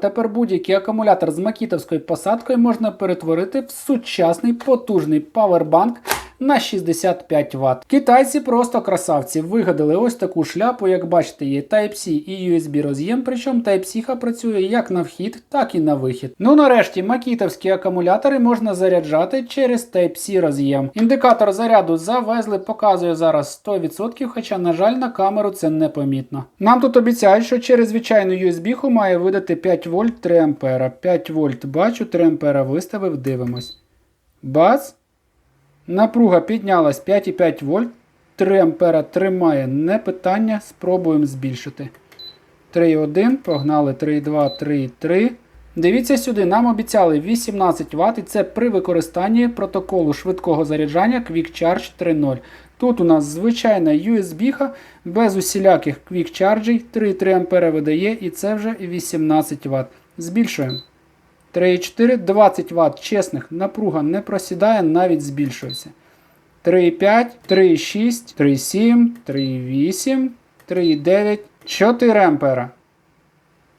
Тепер будь-який акумулятор з макітовською посадкою можна перетворити в сучасний потужний павербанк на 65 Вт. Китайці просто красавці вигадали ось таку шляпу, як бачите, є Type-C і USB роз'єм, причому Type-C працює як на вхід, так і на вихід. Ну нарешті макітовські акумулятори можна заряджати через Type-C роз'єм. Індикатор заряду завезли, показує зараз 100%, хоча, на жаль, на камеру це не помітно. Нам тут обіцяють, що через звичайну USB-ху має видати 5 вольт 3 ампера. 5 вольт бачу, 3 ампера виставив, дивимось. Бац! Напруга піднялась 5,5 вольт. 3 ампера тримає не питання. Спробуємо збільшити. 3,1, погнали 3,2, 3,3. Дивіться сюди, нам обіцяли 18 Вт, і це при використанні протоколу швидкого заряджання Quick Charge 3.0. Тут у нас звичайна USB без усіляких Quick Charge, 3,3 ампера видає, і це вже 18 Вт. Збільшуємо. 3,4, 20 Вт чесних, напруга не просідає, навіть збільшується. 3,5, 3,6, 3,7, 3,8, 3,9, 4 ампера.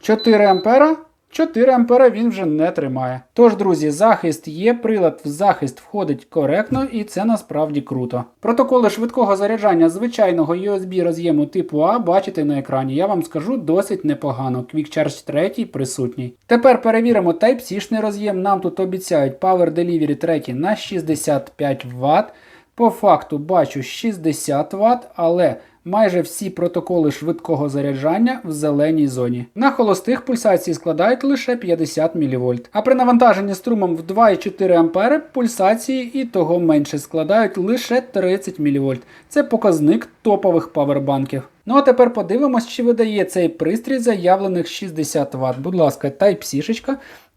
4 ампера. 4 ампера він вже не тримає. Тож, друзі, захист є, прилад в захист входить коректно і це насправді круто. Протоколи швидкого заряджання звичайного USB роз'єму типу А бачите на екрані. Я вам скажу досить непогано. Quick Charge 3 присутній. Тепер перевіримо Type-C роз'єм. Нам тут обіцяють Power Delivery 3 на 65 Вт. По факту бачу 60 Вт, але майже всі протоколи швидкого заряджання в зеленій зоні. На холостих пульсації складають лише 50 мВ. А при навантаженні струмом в 2,4 А пульсації і того менше складають лише 30 мВ. Це показник топових павербанків. Ну а тепер подивимось, чи видає цей пристрій заявлених 60 Вт. Будь ласка, Type-C,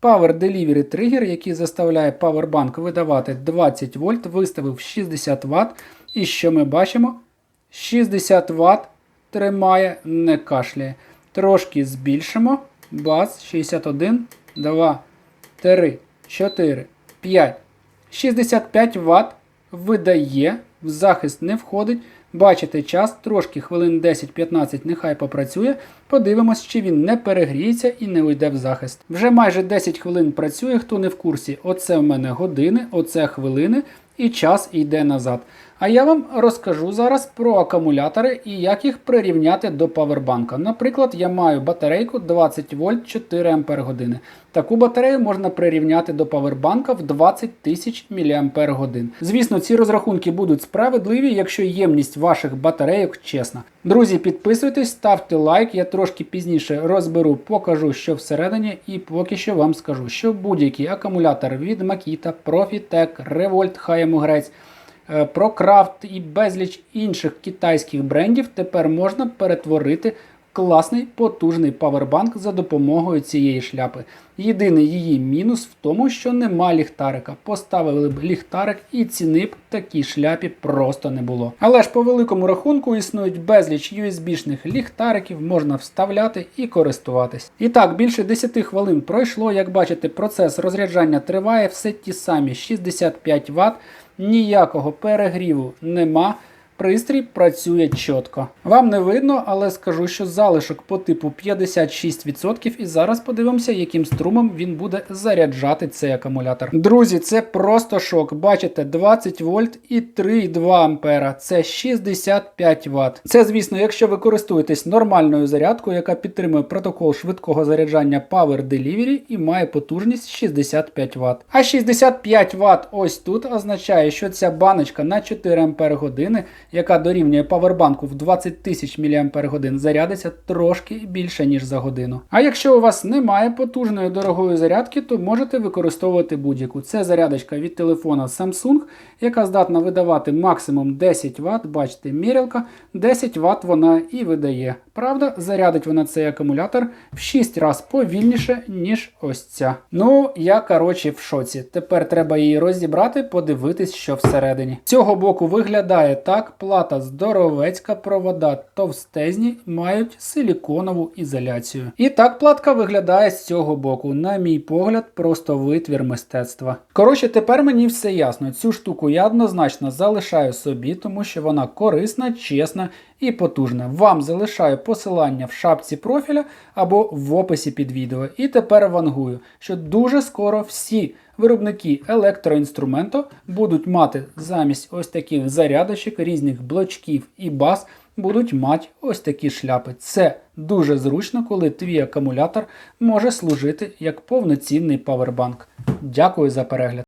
Power Delivery Trigger, який заставляє Powerbank видавати 20 вольт, виставив 60 Вт. І що ми бачимо? 60 Вт тримає, не кашляє. Трошки збільшимо. Бац, 61, 2, 3, 4, 5. 65 Вт видає, в захист не входить. Бачите час, трошки хвилин 10-15 нехай попрацює. Подивимось, чи він не перегріється і не уйде в захист. Вже майже 10 хвилин працює, хто не в курсі. Оце в мене години, оце хвилини і час йде назад. А я вам розкажу зараз про акумулятори і як їх прирівняти до павербанка. Наприклад, я маю батарейку 20 вольт 4 Ампер. Таку батарею можна прирівняти до павербанка в 20 тисяч мАч. Звісно, ці розрахунки будуть справедливі, якщо ємність ваших батарейок чесна. Друзі, підписуйтесь, ставте лайк, я трошки пізніше розберу, покажу, що всередині, і поки що вам скажу, що будь-який акумулятор від Makita, Profitec, Revolt, Грець, ProCraft і безліч інших китайських брендів тепер можна перетворити класний потужний павербанк за допомогою цієї шляпи. Єдиний її мінус в тому, що нема ліхтарика. Поставили б ліхтарик і ціни б такій шляпі просто не було. Але ж по великому рахунку існують безліч USB-шних ліхтариків, можна вставляти і користуватись. І так, більше 10 хвилин пройшло. Як бачите, процес розряджання триває, все ті самі 65 Вт ніякого перегріву нема. Пристрій працює чітко. Вам не видно, але скажу, що залишок по типу 56%, і зараз подивимося, яким струмом він буде заряджати цей акумулятор. Друзі, це просто шок. Бачите, 20 вольт і 3,2 ампера. Це 65 Вт. Це, звісно, якщо ви користуєтесь нормальною зарядкою, яка підтримує протокол швидкого заряджання Power Delivery і має потужність 65 Вт. А 65 Вт ось тут означає, що ця баночка на 4 Ампер години яка дорівнює павербанку в 20 тисяч мАч, зарядиться трошки більше, ніж за годину. А якщо у вас немає потужної дорогої зарядки, то можете використовувати будь-яку. Це зарядочка від телефона Samsung, яка здатна видавати максимум 10 Вт. Бачите, мірялка, 10 Вт вона і видає. Правда, зарядить вона цей акумулятор в 6 разів повільніше, ніж ось ця. Ну, я коротше в шоці. Тепер треба її розібрати, подивитись, що всередині. З цього боку виглядає так. Плата здоровецька, провода товстезні, мають силіконову ізоляцію. І так платка виглядає з цього боку. На мій погляд, просто витвір мистецтва. Коротше, тепер мені все ясно. Цю штуку я однозначно залишаю собі, тому що вона корисна, чесна і потужна. Вам залишаю посилання в шапці профіля або в описі під відео. І тепер вангую, що дуже скоро всі виробники електроінструменту будуть мати замість ось таких зарядочок, різних блочків і баз, будуть мати ось такі шляпи. Це дуже зручно, коли твій акумулятор може служити як повноцінний павербанк. Дякую за перегляд.